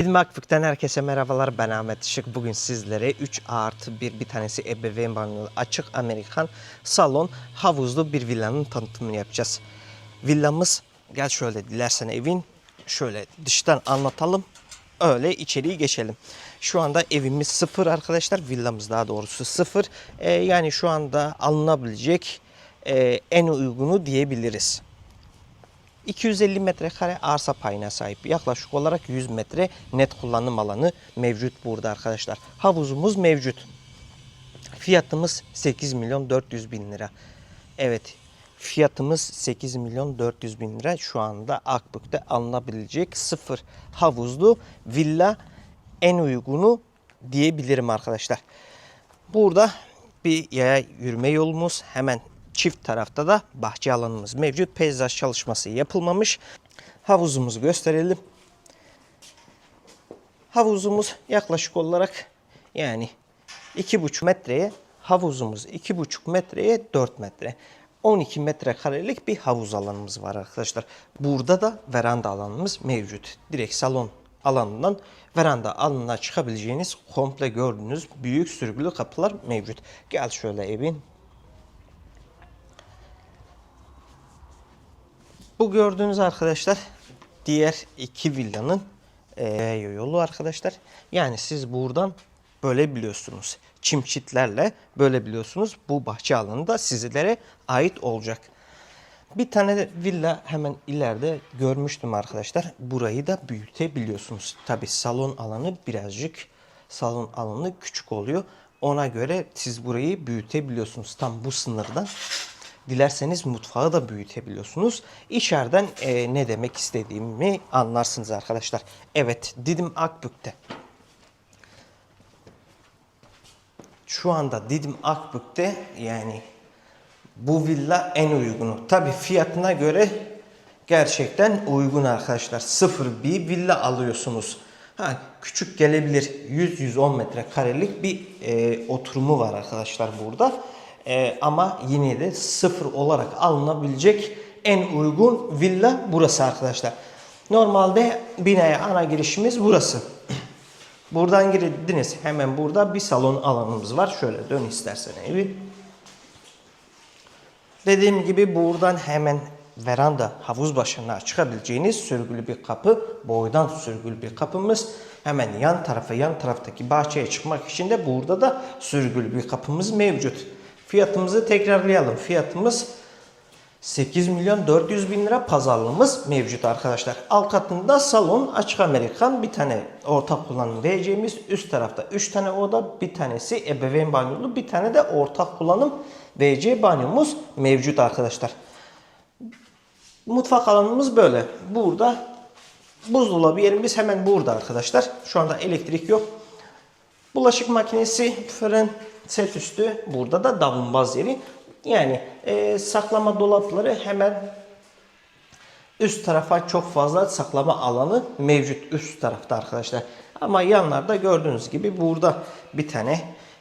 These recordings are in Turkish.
Bilme Akbük'ten herkese merhabalar. Ben Ahmet Işık. Bugün sizlere 3 artı 1 bir tanesi ebeveyn banyolu açık Amerikan salon havuzlu bir villanın tanıtımını yapacağız. Villamız gel şöyle dilersen evin şöyle dıştan anlatalım. Öyle içeriği geçelim. Şu anda evimiz sıfır arkadaşlar. Villamız daha doğrusu sıfır. Ee, yani şu anda alınabilecek e, en uygunu diyebiliriz. 250 metrekare arsa payına sahip. Yaklaşık olarak 100 metre net kullanım alanı mevcut burada arkadaşlar. Havuzumuz mevcut. Fiyatımız 8 milyon 400 bin lira. Evet fiyatımız 8 milyon 400 bin lira. Şu anda Akbük'te alınabilecek sıfır havuzlu villa en uygunu diyebilirim arkadaşlar. Burada bir yaya yürüme yolumuz hemen çift tarafta da bahçe alanımız mevcut. Peyzaj çalışması yapılmamış. Havuzumuzu gösterelim. Havuzumuz yaklaşık olarak yani 2,5 metreye havuzumuz 2,5 metreye 4 metre. 12 metrekarelik bir havuz alanımız var arkadaşlar. Burada da veranda alanımız mevcut. Direkt salon alanından veranda alanına çıkabileceğiniz komple gördüğünüz büyük sürgülü kapılar mevcut. Gel şöyle evin Bu gördüğünüz arkadaşlar diğer iki villanın eee, yolu arkadaşlar. Yani siz buradan bölebiliyorsunuz. Çim çitlerle bölebiliyorsunuz. Bu bahçe alanı da sizlere ait olacak. Bir tane de villa hemen ileride görmüştüm arkadaşlar. Burayı da büyütebiliyorsunuz. Tabi salon alanı birazcık salon alanı küçük oluyor. Ona göre siz burayı büyütebiliyorsunuz. Tam bu sınırdan. Dilerseniz mutfağı da büyütebiliyorsunuz. İçeriden e, ne demek istediğimi anlarsınız arkadaşlar. Evet Didim Akbük'te. Şu anda Didim Akbük'te yani bu villa en uygunu. Tabi fiyatına göre gerçekten uygun arkadaşlar. Sıfır bir villa alıyorsunuz. Ha, küçük gelebilir 100-110 metrekarelik bir e, oturumu var arkadaşlar burada. E, ama yine de sıfır olarak alınabilecek en uygun villa burası arkadaşlar. Normalde binaya ana girişimiz burası. Buradan girdiniz. Hemen burada bir salon alanımız var. Şöyle dön istersen evi. Dediğim gibi buradan hemen veranda havuz başına çıkabileceğiniz sürgülü bir kapı. Boydan sürgülü bir kapımız. Hemen yan tarafa yan taraftaki bahçeye çıkmak için de burada da sürgülü bir kapımız mevcut. Fiyatımızı tekrarlayalım. Fiyatımız 8 milyon 400 bin lira pazarlığımız mevcut arkadaşlar. Alt katında salon açık Amerikan bir tane ortak kullanım vereceğimiz üst tarafta 3 tane oda bir tanesi ebeveyn banyolu bir tane de ortak kullanım WC banyomuz mevcut arkadaşlar. Mutfak alanımız böyle. Burada buzdolabı yerimiz hemen burada arkadaşlar. Şu anda elektrik yok. Bulaşık makinesi, fırın, set üstü. Burada da davlumbaz yeri. Yani e, saklama dolapları hemen üst tarafa çok fazla saklama alanı mevcut üst tarafta arkadaşlar. Ama yanlarda gördüğünüz gibi burada bir tane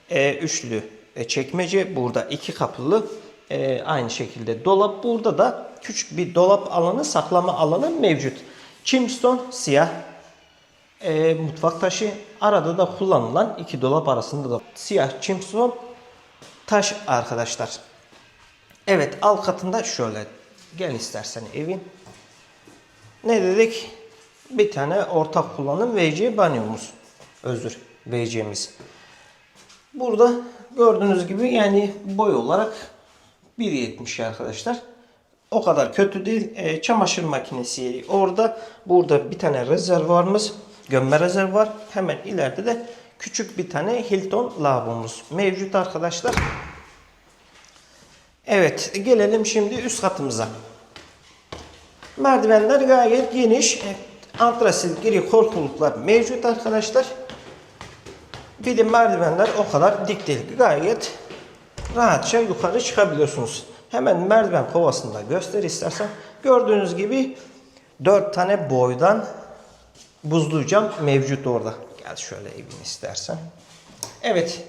e, üçlü e, çekmece, burada iki kapılı e, aynı şekilde dolap. Burada da küçük bir dolap alanı, saklama alanı mevcut. Chimstone siyah e, mutfak taşı. Arada da kullanılan iki dolap arasında da siyah chimstone taş arkadaşlar. Evet alt katında şöyle gel istersen evin. Ne dedik? Bir tane ortak kullanım WC banyomuz. Özür WC'miz. Burada gördüğünüz gibi yani boy olarak 1.70 arkadaşlar. O kadar kötü değil. E, çamaşır makinesi orada. Burada bir tane rezervuarımız. Gömme rezervuar. Hemen ileride de küçük bir tane Hilton lavabomuz mevcut arkadaşlar. Evet gelelim şimdi üst katımıza. Merdivenler gayet geniş. Antrasil giri korkuluklar mevcut arkadaşlar. Bir de merdivenler o kadar dik değil. Gayet rahatça yukarı çıkabiliyorsunuz. Hemen merdiven kovasını da göster istersen. Gördüğünüz gibi 4 tane boydan buzlu cam mevcut orada. Gel şöyle evini istersen. Evet.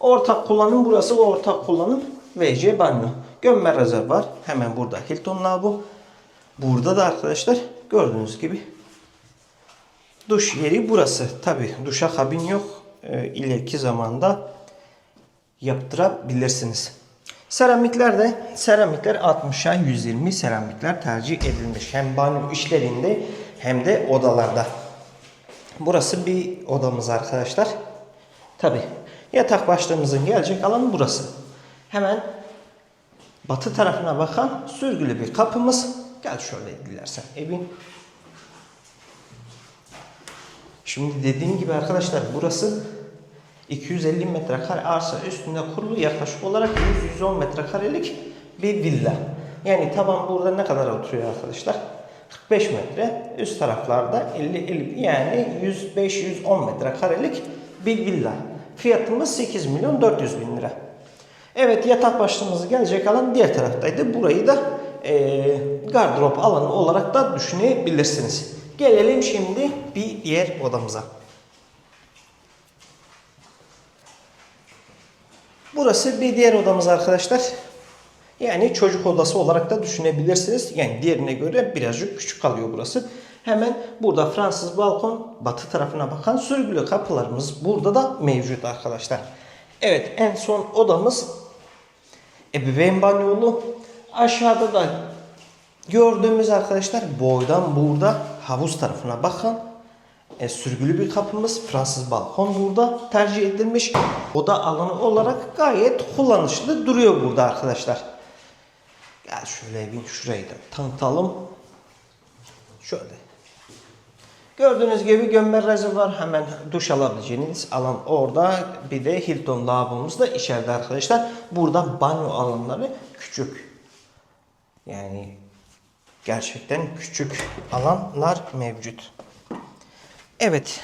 Ortak kullanım burası ortak kullanım. WC banyo. Gömme rezervuar. Hemen burada Hilton lavabo. Burada da arkadaşlar gördüğünüz gibi Duş yeri burası. Tabi duşa kabin yok. Ee, ileriki zamanda yaptırabilirsiniz. Seramikler de seramikler 60'a 120 seramikler tercih edilmiş. Hem banyo işlerinde hem de odalarda. Burası bir odamız arkadaşlar. Tabi yatak başlığımızın gelecek alanı burası. Hemen batı tarafına bakan sürgülü bir kapımız. Gel şöyle dilersen evin. Şimdi dediğim gibi arkadaşlar burası 250 metrekare arsa üstünde kurulu yaklaşık olarak 100-110 metrekarelik bir villa. Yani taban burada ne kadar oturuyor arkadaşlar? 45 metre. Üst taraflarda 50-50 yani 105-110 metrekarelik bir villa. Fiyatımız 8 milyon 400 bin lira. Evet yatak başlığımız gelecek alan diğer taraftaydı. Burayı da eee, gardırop alanı olarak da düşünebilirsiniz. Gelelim şimdi bir diğer odamıza. Burası bir diğer odamız arkadaşlar. Yani çocuk odası olarak da düşünebilirsiniz. Yani diğerine göre birazcık küçük kalıyor burası. Hemen burada Fransız balkon batı tarafına bakan sürgülü kapılarımız burada da mevcut arkadaşlar. Evet en son odamız ebeveyn banyolu. Aşağıda da gördüğümüz arkadaşlar boydan burada havuz tarafına bakan e, sürgülü bir kapımız. Fransız balkon burada tercih edilmiş. Oda alanı olarak gayet kullanışlı duruyor burada arkadaşlar. Gel şöyle bir şurayı da tanıtalım. Şöyle. Gördüğünüz gibi gömme var. Hemen duş alabileceğiniz alan orada. Bir de Hilton lavabomuz da içeride arkadaşlar. Burada banyo alanları küçük. Yani gerçekten küçük alanlar mevcut. Evet.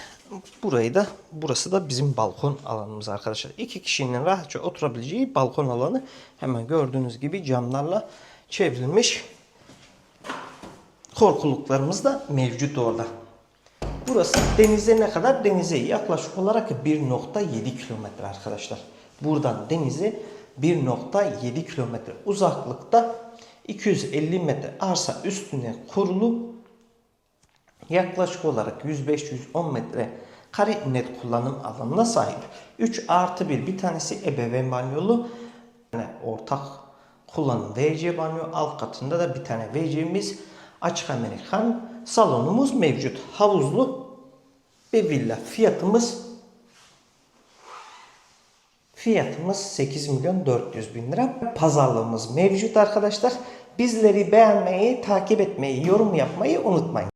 Burayı da burası da bizim balkon alanımız arkadaşlar. İki kişinin rahatça oturabileceği balkon alanı hemen gördüğünüz gibi camlarla çevrilmiş. Korkuluklarımız da mevcut orada. Burası denize ne kadar? Denize yaklaşık olarak 1.7 kilometre arkadaşlar. Buradan denize 1.7 kilometre uzaklıkta 250 metre arsa üstüne kurulu yaklaşık olarak 105-110 metre kare net kullanım alanına sahip. 3 artı 1 bir tanesi ebeveyn banyolu yani ortak kullanım WC banyo alt katında da bir tane WC'miz açık Amerikan salonumuz mevcut. Havuzlu bir villa. Fiyatımız Fiyatımız 8 milyon 400 bin lira. Pazarlığımız mevcut arkadaşlar. Bizleri beğenmeyi, takip etmeyi, yorum yapmayı unutmayın.